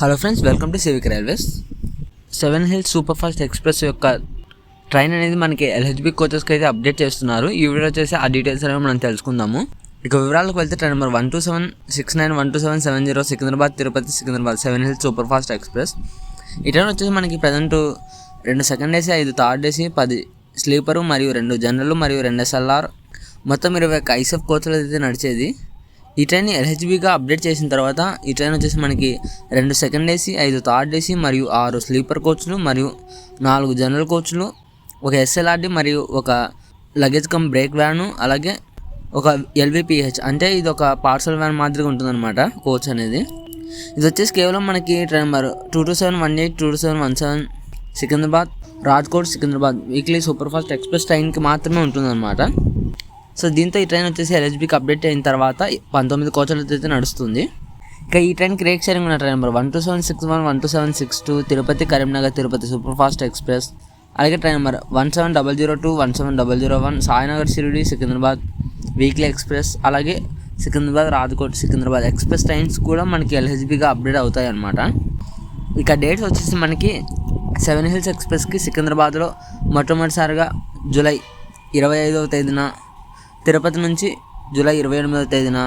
Hello friends welcome to Civic Railways Seven Hills super fast express యొక్క train అనేది మనకి LHB కోచెస్కి అయితే update చేస్తున్నారు. ఈ వీడియో వచ్చేసి ఆ డీటెయిల్స్ అనేవి మనం తెలుసుకుందాము. ఇక వివరాలకు వెళ్తే train number one two seven six nine one two seven seven zero Secunderabad Tirupati Secunderabad Seven Hills super fast express ఈ ట్రైన్ వచ్చేసి మనకి ప్రజెంట్ రెండు సెకండ్ ఏసీ ఐదు థర్డ్ ఏసీ పది స్లీపరు మరియు రెండు జనరల్ మరియు రెండు ఎస్ఎల్ఆర్ మొత్తం ఇరవై ఒక ఐసెఫ్ కోచ్లు అయితే నడిచేది. ఈ ట్రైన్ ఎల్హెచ్బిగా అప్డేట్ చేసిన తర్వాత ఈ ట్రైన్ వచ్చేసి మనకి రెండు సెకండ్ ఏసీ ఐదు థర్డ్ ఏసీ మరియు ఆరు స్లీపర్ కోచ్లు మరియు నాలుగు జనరల్ కోచ్లు ఒక ఎస్ఎల్ఆర్డి మరియు ఒక లగేజ్ కమ్ బ్రేక్ వ్యాను అలాగే ఒక ఎల్విపిహెచ్ అంటే ఇది ఒక పార్సల్ వ్యాన్ మాదిరిగా ఉంటుందన్నమాట కోచ్ అనేది. ఇది వచ్చేసి కేవలం మనకి train number two two seven one eight two two seven one seven Secunderabad Rajkot Secunderabad. Weekly super fast express ట్రైన్కి మాత్రమే ఉంటుందన్నమాట. సో దీంతో ఈ ట్రైన్ వచ్చేసి ఎల్హెచ్బికి అప్డేట్ అయిన తర్వాత పంతొమ్మిది కోచలతో అయితే నడుస్తుంది. ఇక ఈ ట్రైన్కి రేక్ షేరింగ్ ఉన్న train number one two seven six one one two seven six two Tirupati Karimnagar Tirupati super fast express అలాగే train number one seven double zero two one seven double zero one Sainagar Shirdi Secunderabad weekly express అలాగే Secunderabad Rajkot Secunderabad express trains కూడా మనకి ఎల్హెచ్బిగా update అవుతాయి అన్నమాట ఇక dates వచ్చేసి మనకి seven hills ఎక్స్ప్రెస్కి సికింద్రాబాద్లో మొట్టమొదటిసారిగా జూలై ఇరవై ఐదవ తేదీన తిరుపతి నుంచి జూలై ఇరవై ఎనిమిదవ తేదీన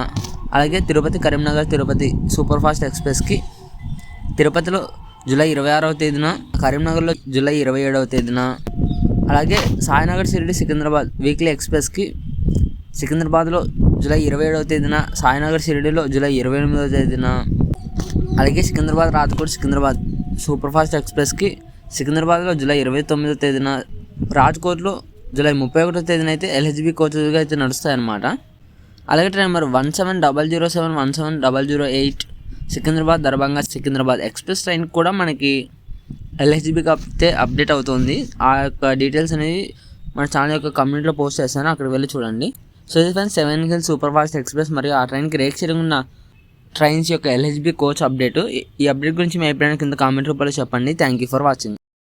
అలాగే తిరుపతి కరీంనగర్ తిరుపతి సూపర్ ఫాస్ట్ ఎక్స్ప్రెస్కి తిరుపతిలో జూలై ఇరవై ఆరవ తేదీన కరీంనగర్లో జూలై ఇరవై ఏడవ తేదీన అలాగే సాయినగర్ షిరిడి సికింద్రాబాద్ వీక్లీ ఎక్స్ప్రెస్కి సికింద్రాబాద్లో జూలై ఇరవై ఏడవ తేదీన సాయినగర్ షిరిడిలో జూలై ఇరవై ఎనిమిదవ తేదీన అలాగే సికింద్రాబాద్ రాజ్కోట్ సికింద్రాబాద్ సూపర్ ఫాస్ట్ ఎక్స్ప్రెస్కి సికింద్రాబాద్లో జూలై ఇరవై తొమ్మిదో తేదీన రాజ్కోట్లో జూలై ముప్పై ఒకటో తేదీన అయితే ఎల్హెచ్బి కోచెస్గా అయితే నడుస్తాయి అన్నమాట అలాగే train number one seven double zero seven one seven double zero eight Secunderabad Darbhanga Secunderabad express train కూడా మనకి ఎల్హెచ్బికి అయితే అప్డేట్ అవుతుంది. ఆ యొక్క డీటెయిల్స్ అనేవి మన ఛానల్ యొక్క కమ్యూనిటీలో పోస్ట్ చేస్తాను. అక్కడ వెళ్ళి చూడండి. సో ఇది friends Seven Hills super fast express మరియు ఆ ట్రైన్కి రేక్ షేరింగ్ ఉన్న ట్రైన్స్ యొక్క ఎల్హెచ్బి కోచ్ అప్డేట్. ఈ అప్డేట్ గురించి మీ అభిప్రాయం కింద కామెంట్ రూపంలో చెప్పండి. Thank you for watching.